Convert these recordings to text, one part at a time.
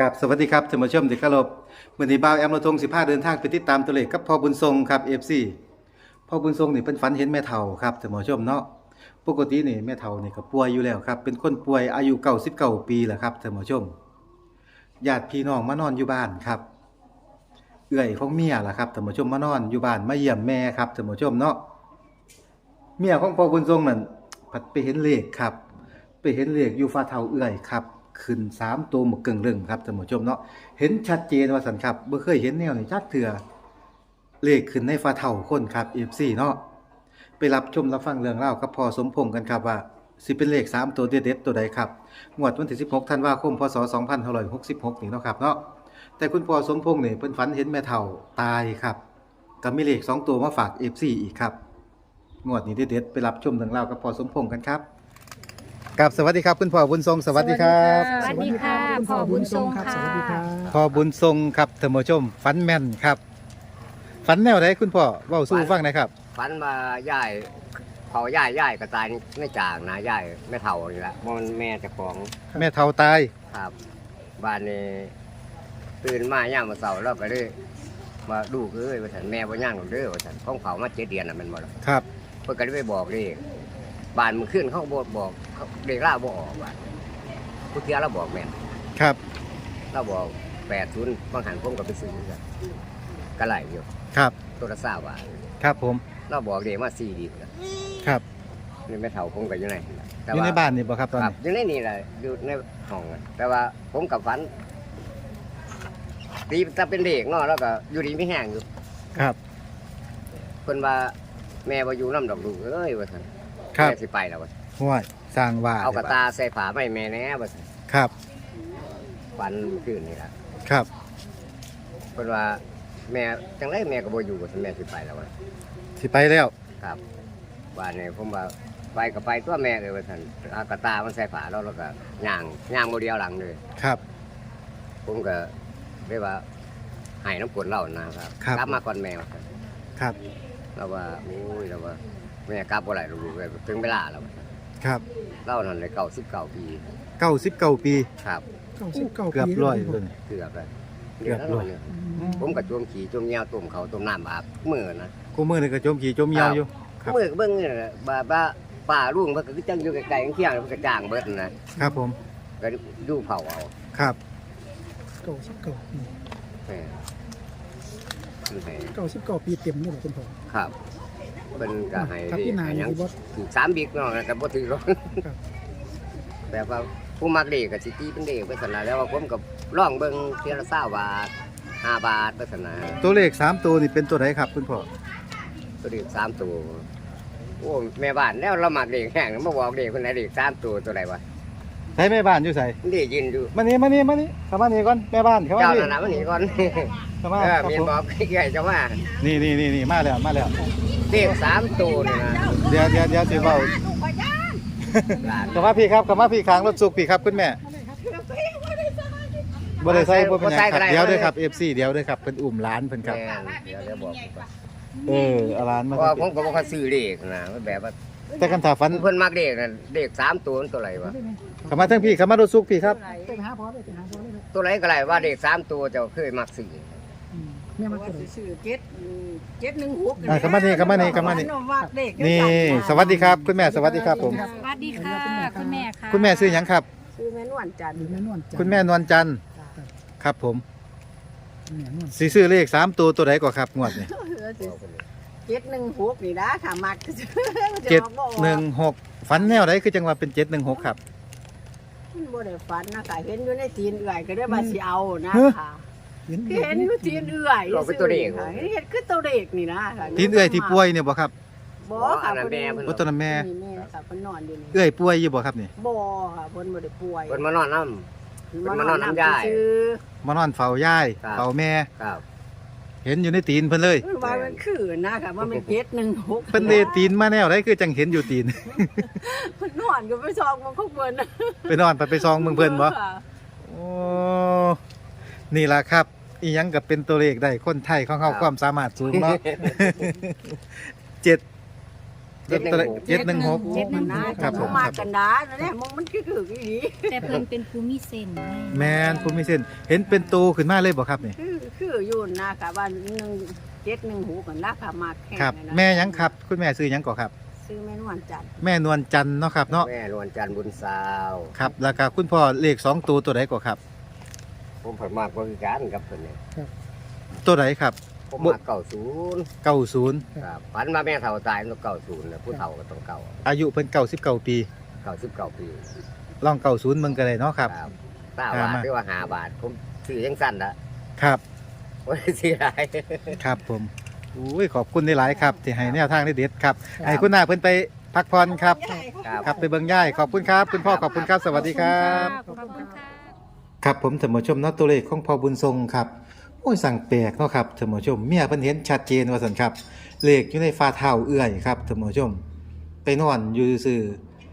กับสวัสดีครับท่านผู้ชมที่เคารพวันนี้บ่าวแอมระทง15 เดินทางไปติดตามตัวเลขกับพ่อบุญทรงครับ FC พ่อบุญทรงนี่เพิ่นฝันเห็นแม่เฒ่าครับท่านผู้ชมเนาะปกตินี่แม่เฒ่านี่ก็ป่วยอยู่แล้วครับ เป็นคนป่วยอายุ99ปีแล้วครับท่านผู้ชมญาติพี่น้องมานอนอยู่บ้านครับ เอื้อยของเมียล่ะครับท่านผู้ชมมานอนอยู่บ้านมาเยี่ยมแม่ครับท่านผู้ชมเนาะเมียของพ่อบุญทรงนั่นผัดไปเห็นเลขครับ ไปเห็นเลขอยู่ฟ้าเทาเอื้อยครับ ขึ้นสามตัวหมกเกิงเรื่องครับท่านผู้ชมเนาะเห็นชัดเจนว่าสันครับบ่เคยเห็นแนวในี้ชัดเถื่อเลขขึ้นในฟ้าเทาคนครับ FC เนาะไปรับชมรับฟังเรื่องเล่ากับพอสมพงษ์กันครับว่าสิเป็นเลข3ตัวเด็ดๆตัวใดครับงวดวันที่16ธันวาคมพศ2566นี่เนาะครับเนาะแต่คุณพ่อสมพงษ์นี่เพิ่นฝันเห็นแม่เฒ่าตายครับก็มีเลขสองตัวมาฝาก FC อีกครับงวดนี้เด็ดๆไปรับชมเรื่องเล่ากับพอสมพงษ์กันครับ กับสวัสดีครับคุณพ่อบุญทรงสวัสดีครับสวัสดีค่ะพ่อบุญทรงค่ะ สวัสดีครับพอบุญทรงครับท่านผู้ชมฝันแม่นครับฝันแนวไหนคุณพ่อเว้าสู้ฟังหนะครับฝันมาย่ายเผาย่ายย่ายก็ตายไม่จากนะย่ายไม่เท่านี่แหละมันแม่เจ้าของแม่เฒ่าตายครับบ้านนี้ตื่นมาย่ามมาเสาร์แล้วก็เลยมาดูเอ้ยว่าฉันแม่บ่ย่างหรอกเด้อว่าฉันของเขามาเจ็ดเดือนน่ะแมันบ่ล่ะครับเพิ่นก็เลยไปบอกเลข บ้านมันขึ้นเขาบอกบอกเขาเด็กล่าบ่ออกว่าผู้เที่ยวเราบอกแม่นครับ เราบอกแปดศูนย์บางหันผมก็ไปซื้อกันก็ไหลอยู่ครับ ตัวละสามบาทครับผม เราบอกเด็กมาสี่ดีกว่าครับนี่แม่เฒ่าผมก็อยู่ไหนแต่อยู่ว่า ในบ้านนี่บ่ครับตอนครับนี้อยู่ในนี่แหละอยู่ในห้องอะแต่ว่าผมกับฝันตีจะเป็นเด็กเนาะแล้วก็อยู่ดีไม่แห้งอยู่ครับเพิ่นว่าแม่บ่อยู่น้ำดอกลูกเอ้ยว่าซั่น ครับ แม่สิไปแล้วว่าซั่นห้วยสร้างว่าเอากระตาใส่ฝาไม่แม่แน่ว่าซั่นครับฝันคืนนี่ล่ะครับ เพิ่นว่าแม่จังไดแม่ก็บ่อยู่ว่าซั่นแม่สิไปแล้วว่าสิไปแล้ว ครับว่านี่ผมว่าไปก็ไปตัวแม่เลยว่าซั่นเอากระตามันใส่ฝาแล้วแล้วก็ย่างย่างบ่เดียวหลังเลย ครับ ผมก็เรียกว่าให้น้ำกรดเล่านะครับครับ กลับมาก่อนแมวครับ ครับ เราว่าโอ้ยเราว่า แม่กลับบ่ไหลลูกเลยถึงเวลาแล้วครับเล่านั่นเลยเก่าสิบเก้าปี99ปีครับเก้าสิบเก้าเกือบปีร้อยแล้วเลย เกือบเลยเกือบร้อยเนี่ยผมกับจมขี่จมเงี้ยวต้มเขาต้มน้ำอาบมือนะกูมือนี่ก็จมขี่จมเหยาวอยู่ครับมือก็เบิ่งนี่แหละบ้าบ้าป่าลุงเพิ่นก็คือจังอยู่ไกลๆเคียงๆเพิ่นก็จ้างเบิดนะครับผมก็ดูเผาเอาครับเก้าสิบเก้าปีแม่เพิ่นให้เก้าสิบเก้าปีเต็มนี่แหละคุณพ่อครับ เพิ่นก็ให้ครับพี่นายให้หยังที่บ่ ถือสามบิ๊กเนาะแต่บ่ถือหรอกครับ แบบว่าผู้มักเด็กกับสิตีเป็นเด็กไปสนาแล้วว่าผมกับร่องเบิ่งเทียละเศร้าบาทห้าบาทไปสนาตัวเลขสามตัวนี่เป็นตัวไหนครับคุณพ่อตัวเด็กสามตัวโอ้แม่บ้านแล้วเรามักเด็กแห้งมาบอกเด็กคนไหนเด็กสามตัวตัวไหนวะใช้แม่บ้านอยู่ใส่มันเด็กยินอยู่มานี่มานี่มานี่เข้ามานี่ก่อนแม่บ้านเข้ามาเจ้านี่หน้ามันหนีก่อนเข้ามาเออครับมีผมบอกใหญ่จะว่านี่นี่นี่นี่มาแล้วมาแล้ว เด็กสามตัวนี่นะเดี๋ยวเดี๋ยวเดี๋ยวสิเว้าหลานกลับมาพี่ครับกลับมาพี่ค้างรถสุกพี่ครับคุณแม่บ่ได้ใส่บ่เป็นหยังครับเดี๋ยวเด้อครับ FC เดี๋ยวเด้อครับเพิ่นอุ้มหลานเพิ่นครับแม่นเดี๋ยวเดี๋ยวบอกก่อนเออเอาหลานเพมาราะว่าผมก็บอกเขาซื้อเด็กนะแบบว่าแต่คันถ้าฝันเพิ่นมักเด็กนะเด็กสามตัวมันตัวไหนวะเข้ามาทั้งพี่เข้ามารถสุกพี่ครับไปหาพ่อเลยไปหาพ่อเลยครับตัวไหนก็ไรว่าเด็กสามตัวเจ้าเคยมักซื้ออืม แม่มาว่าตัวไหน สิซื้อเจ็ดเจ็ดหนึ่งหกอะเข้ามานี่เข้ามานี่เข้ามานี่ว่าเลขนี่ สวัสดีครับ คุณแม่สวัสดีครับผม สวัสดีค่ะ คุณแม่ค่ะคุณแม่ซื้อหยังครับ ซื้อแม่นวลจันทร์หรือแม่นวลจันทร์คุณแม่นวลจันทร์ครับผมแม่นวลสิซื้อเลขสามตัวตัวไหนก่อนครับงวดนี้เจ็ดหนึ่งหกนี่นะถ้ามักจะเจ็ดบอกว่าหนึ่งหกฝันแนวไหนคือจังหวะเป็นเจ็ดหนึ่งหกครับ มันบ่ได้ฝันนะค่ะเห็นอยู่ในตีนเอื่อยก็ได้มาสิเอานะเฮ้อค่ะเห็น คือเห็นอยู่ตีนเอื่อยเราเป็นตัวเด็กค่ะเห็นคือตัวเด็กนี่นะค่ะทีนเอื้อยที่ป่วยเนี่ยบ่ครับบ่ค่ะอันนั้นแม่เพิ่นว่าตัวนั้นแม่นี่แม่ค่ะเพิ่นนอนอยู่นี่เอื้อยป่วยอยู่บ่ครับนี่บ่ค่ะเพิ่นบ่ได้ป่วยเพิ่นมานอนน้ เพิ่นมานอนน้ำยายซื่อมานอนเฝ้ายายครับเฝ้าแม่ำครับ เห็นอยู่ในตีนเพิ่นเลยๆมันว่ามันคือนะค่ะว่ามันเจ็ดหนึ่งหกเพิ่นเลตีนมาแนวไหนคือจังเห็นอยู่ตีนมันนอนก็ไปซองมันของเพิ่นไปนอนไปไปซองเมืองเพิ่นบ่ ค่ะ โอ้ นี่ล่ะครับ อีหยังกับเป็นตัวเลขได้คนไทยของเขาความสามารถสูงเนาะเจ็ดเจ็ดหนึ่งหก เจ็ดหนึ่งหก เจ็ดมันนะครับผม มากันดานั่นแหละมึงมันคือคืออีหลีแต่เพิ่นเป็นภูมิเซนไงแมนภูมิเส้นเห็นเป็นโตขึ้นมาเลยบ่ครับนี่คือคืออยู่นะคะว่าหนึ่งเจ็ดหนึ่งหูกันราคามากแค่ครับนั้นนะแม่หยังครับ คุณแม่ซื้อหยังก่อครับ ซื้อแม่นวลจันทร์แม่นวลจันทร์เนาะครับเนาะแม่นวลจันทร์บุญสาว ครับ แล้วก็คุณพ่อเลขสองตัวตัวไหนก่อครับ ผมเพิ่นมากกว่าคือกันครับเพิ่นเนี่ยตัวไหนครับ ผมมาเก่าศูนย์เก้าศูนย์ครับฝันมาแม่เฒ่าตายต้องเก่าศูนย์นะผู้เฒ่าก็ต้องเก่าอายุเพิ่นเก้าสิบเก้าปี เก่าสิบเก่าปีลองเก้าศูนย์มึงก็ได้เนาะครับ ต้าอ่าบาทมา หรือว่าหาบาท ผมซื้อยังสั้นละครับโอ้ยซื้อได้ครับผมอุ้ยขอบคุณในหลายๆครับ ที่ให้แนวทางได้เด็ดครับครับให้คุณหน้าเพิ่นไปพักผ่อนครับ ครับ ครับไปเบิ่งย่ายขอบคุณครับ คุณพ่อขอบคุณครับ สวัสดีครับ ขอบคุณค่ะ ครับผมท่านผู้ชมนักตัวเลขของพอบุญทรงครับโอ้ยสั่งแปลกเนาะครับท่านผู้ชมเมียเพิ่นเห็นชัดเจนว่าซั่นครับเลขอยู่ในฝ่าเท้าเอื้อยครับท่านผู้ชม ไปนอนอยู่ซื่อ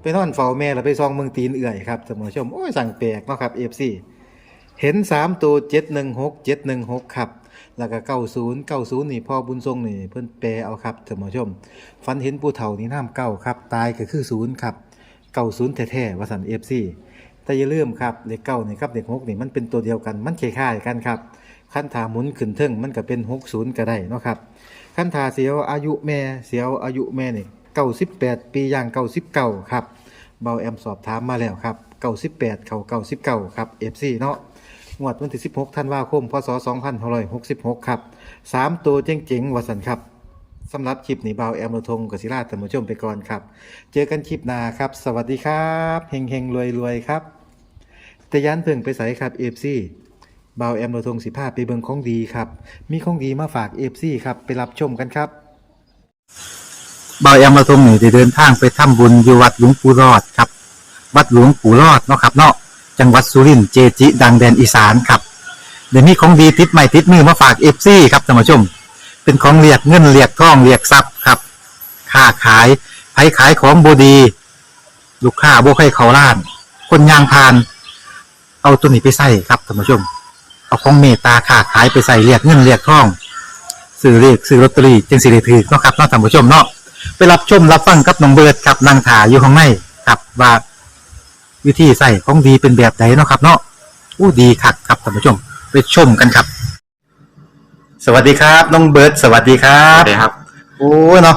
ไปนอนเฝ้าแม่แล้วไปซองเมืองตีนเอื้อยครับท่านผู้ชมโอ้ยสั่งแปลกเนาะครับ FC เห็น3ตัว716 716ครับแล้วก็90 90นี่พ่อบุญทรงนี่เพิ่นแปลเอาครับท่านผู้ชมฝันเห็นผู้เฒ่านี่น้ำเก้าครับตายก็คือศูนย์ครับ90แท้ๆว่าซั่น FC แต่อย่าลืมครับเด็กเก้านี่ครับเด็กหกนี่มันเป็นตัวเดียวกันมันคล้ายๆกันครับขั้นถาหมุนขึ้นเทิงมันก็เป็นหกศูนย์ก็ได้เนาะครับขั้นถาเสียวอายุแม่เสียวอายุแม่นี่เก้าสิบแปดปีย่างเก้าสิบเก้าครับเบาแอมสอบถามมาแล้วครับเก้าสิบแปดเขาเก้าสิบเก้าครับเอฟซีเนาะงวดวันที่สิบหกธันวาคมพศสองพันหกร้อยหกสิบหกครับสามตัวเจ๋งๆวัสันครับสำหรับคลิปนี้เบาแอมระทงกับศิลาท่านผู้ชมไปก่อนครับ เจอกันคลิปหน้าครับ สวัสดีครับ เฮงเฮงรวยรวยครับ แต่ยันเพิ่งไปใส่ครับเอฟซีเบาแอมเรทงสิภาไปเบิงของดีครับ มีของดีมาฝากเอฟซีครับ ไปรับชมกันครับเบาแอมเรทงนี่ได้เดินทางไปทำบุญอยู่วัดหลวงปู่รอดครับ วัดหลวงปู่รอดเนาะครับเนาะจังหวัดสุรินทร์เจจิ ดังแดนอีสานครับเดี๋ยวนี้ของดีติดใหม่ติดมือมาฝากเอฟซีครับท่านผู้ชม เป็นของเรียกเงินเรียกทองเรียกทรัพย์ครับค้าขายไผขายของบดี ลูกค้าบ่ให้เขาล้าน คนยางพาน เอาตัวนี้ไปใส่ครับท่านผู้ชม เอาของเมตตาค้าขายไปใส่เรียกเงินเรียกทองซื้อเรียกซื้อลอตเตอรี่จึงสิได้ถือเนาะครับเนาะท่านผู้ชมเนาะไปรับชมรับฟังกับน้องเบิร์ดครับนางถาอยู่ข้างในครับว่าวิธีใส่ของดีเป็นแบบไหนเนาะครับ เนาะอู้ดีคักครับท่านผู้ชม ไปชมกันครับ สวัสดีครับน้องเบิร์ดสวัสดีครัครับบครับ โอ้เนาะ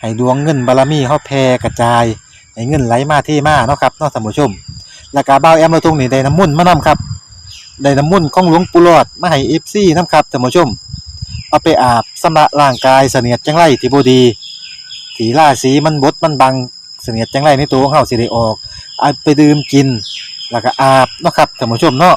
ให้ดวงเงินบารมีเฮาแผ่กระจาย ให้เงินไหลมาเทมาเนาะครับเนาะท่านผู้ชม แล้วก็เบาแอมเราทุงนี่ได้น้ำมุ่นมานํครับได้น้ำมุ่นของหลวงปู่หลอดมาให้เอฟซีนํครับท่านผู้ชม เอาไปอาบสำระร่างกายเสนียดจังไรที่บดีสีล่าสีมันบดมันบังเสนียดจังไรในตัวของเฮาสิได้ออกเอาไปดื่มกิน แล้วก็อาบเนาะครับท่านผู้ชมเนาะ